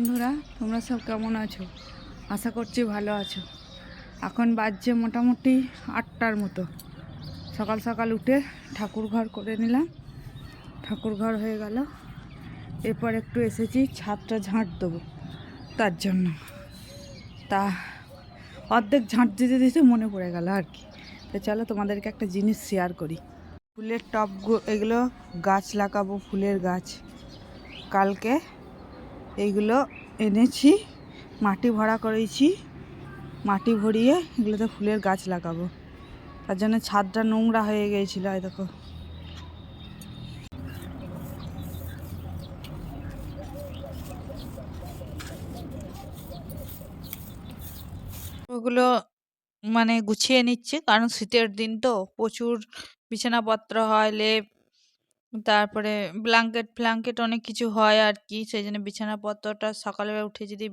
বন্ধুরা, তোমরা সব কেমন আছো? আশা করছি ভালো আছো। এখন বাজছে মোটামুটি আটটার মতো। সকাল সকাল উঠে ঠাকুর ঘর করে নিলাম। ঠাকুর ঘর হয়ে গেল। এরপর একটু এসেছি ছাদটা ঝাঁট দেবো তার জন্য। তা অর্ধেক ঝাঁট দিতে দিতে মনে পড়ে গেল আর কি। তো চলো তোমাদেরকে একটা জিনিস শেয়ার করি। ফুলের টব এগুলো গাছ লাগাবো, ফুলের গাছ। কালকে এইগুলো এনেছি, মাটি ভরা করেছি। মাটি ভরিয়ে এগুলোতে ফুলের গাছ লাগাবো। তার জন্য ছাদটা নোংরা হয়ে গিয়েছিল, এই দেখো। ওগুলো মানে গুছিয়ে নিচ্ছে, কারণ শীতের দিন তো প্রচুর বিছানাপত্র হয়, লেপ তারপরে ব্ল্যাঙ্কেট ফ্ল্যাঙ্কেট অনেক কিছু হয় আর কি সেই জন্য বিছানাপত্রটা সকালবেলা উঠে যদি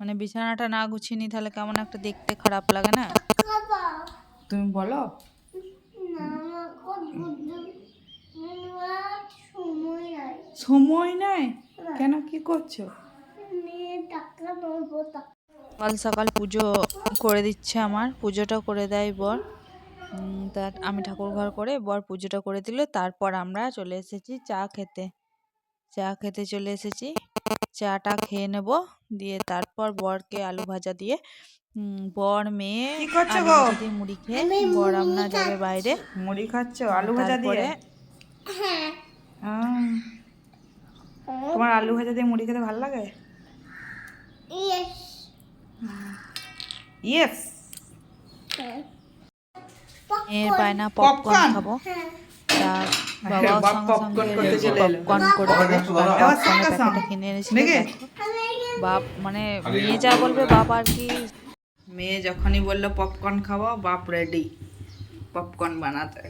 মানে বিছানাটা না গুছিয়ে নিই তাহলে কেমন একটা দেখতে খারাপ লাগে না? তুমি বলো। সময় নাই? কেন কি করছ? সকাল সকাল পুজো করে দিচ্ছে আমার। পুজোটা করে দেয় বর। তা আমি ঠাকুর ঘর করে বর পুজোটা করে দিল। তারপর আমরা চলে এসেছি চা খেতে। চা খেতে চলে এসেছি। চাটা খেয়ে নেব। দিয়ে তারপর বরকে আলু ভাজা দিয়ে বর মেয়ে মুড়ি খেয়ে বর আমরা যাবে বাইরে মুড়ি খাচ্ছ? আলু ভাজা দিয়ে? তোমার আলু ভাজা দিয়ে মুড়ি খেতে ভালো লাগে? ইয়েস। মেয়ের পপকর্ন খাব। তা বাবা বাপ সঙ্গে সঙ্গে করতে চলে এলো। পপকর্ন করে দেবে এবার সঙ্গে পপকর্নের সঙ্গে। প্যাকেটটা কিনে এনেছিল। বাপ মানে মেয়ে যা বলবে বাপ আর কি। মেয়ে যখনই বলল পপকর্ন খাব বাপ রেডি পপকর্ন বানাতে।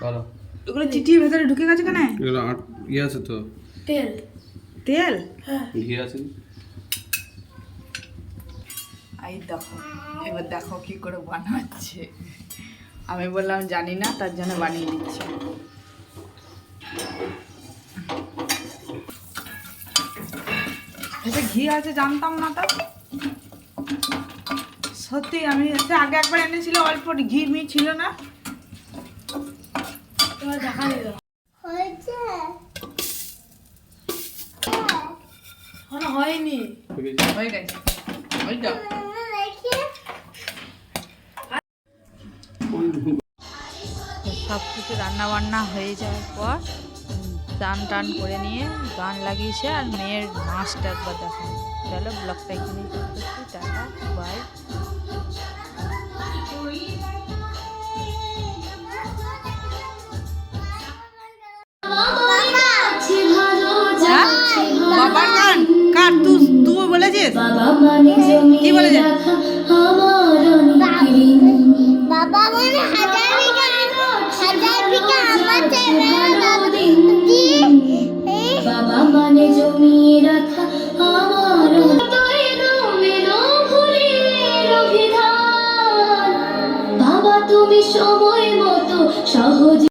করো ওগুলো চিটির ভেতরে ঢুকে গেছে কেন? ইয়ে আছে তো। তেল। ঘি আছে। আই দেখো এবার দেখো কি করে বানাচ্ছে। আমি বললাম জানি না তার জন্য বানিয়ে দিচ্ছে। ঘি আছে জানতাম না তো। সত্যি আমি আগে একবার এনেছিল অল্প ঘি মি ছিল না। হয়নি। হয়ে গেছে। ওই সব কিছু রান্না বান্না হয়ে যাওয়ার পর টান টান করে নিয়ে গান লাগিয়েছে আর মেয়ের নাচটা একবার দেখো চলো ব্লগটা এখানেই শেষ করছি। Tata bye? বাবার গান? কার? তুই তুই বলেছিস? কি বলেছে? তুমি সময় মতো সহজ